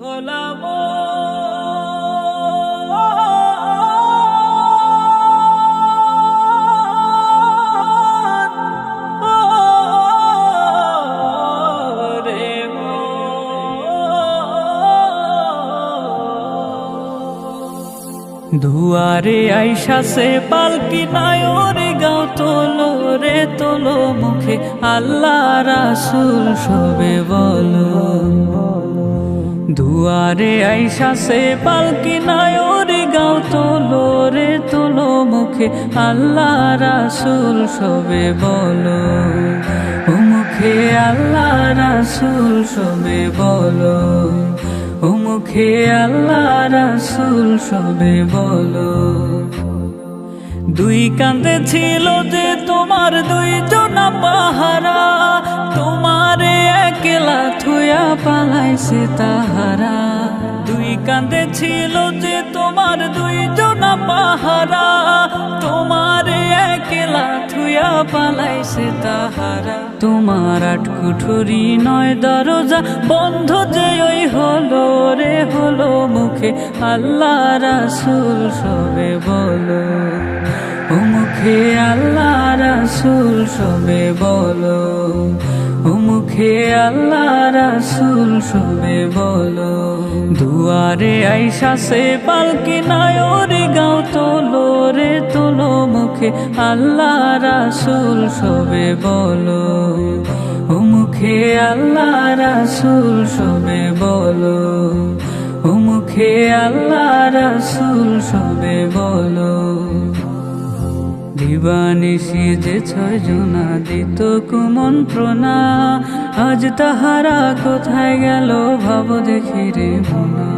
রে দুয়ারে আইসা সে পালকি নায়রে গাও তোলো রে তোলো মুখে। আল্লাহ রাসুল সবে বলো। দুয়ারে আইসা সে পালকি নায়রে গাও তোলো রে, তোলো মুখে। আল্লাহ রাসুল সবে বলো, ও মুখে আল্লাহ রাসুল সবে বলো, ও মুখে আল্লাহ রাসুল সবে বলো। দুই কান্দে ছিল যে তোমার দুই জনা পাহারা, তোমারে পালাইছে তাহারা। দুই কান্দে ছিল যে তোমার দুই জনা পাহারা। তোমারে একলা থুয়া পালাইছে তাহারা। তোমার আট কুঠুরি নয় দরজা বন্ধ যে ওই হলো রে হলো মুখে। আল্লাহ রাসুল সবে বলো। ও মুখে আল্লাহ রাসুল সবে বলো। ও মুখে আল্লাহ রাসুল সবে বলো, দুয়ারে আইসা সে পালকি নায়রে গাও তোলো রে, তোলো মুখে আল্লাহ রাসুল সবে বলো। ও মুখে আল্লাহ রাসুল সবে বলো, ও মুখে আল্লাহ রাসুল সবে বলো। দিবানিশি যে ছয় জনা দিত কুমন্ত্রণা আজ তাহারা কোথায় গেল ভাব দেখি রে মনা।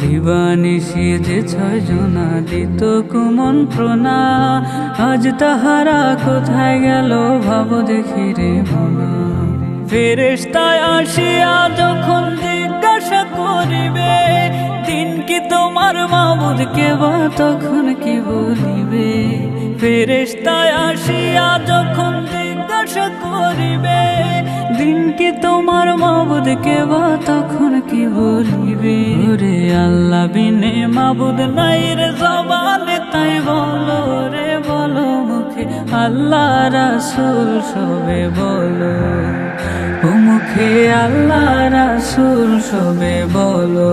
দিবানিশি যে ছয় জনা দিত কুমন্ত্রণা আজ তাহারা কোথায় গেল ভাব দেখি রে মনা। ফেরেশতায় আসিয়া যখন জিজ্ঞাসা করিবে, দিন কি তোমার মাবুদ কেবা তখন কি বলিবে ফেরেশতায় আসিয়া যখন জিজ্ঞাসা করিবে, দিন কি তোমার মাবুদ কেবা তখন কি বলিবে? রে আল্লাহ, বিনে মাবুদ নাই রে জবানে, তাই বলো রে, বলো মুখে, আল্লাহ রাসূল সবে বলো। ও মুখে আল্লাহ রাসূল সবে বলো।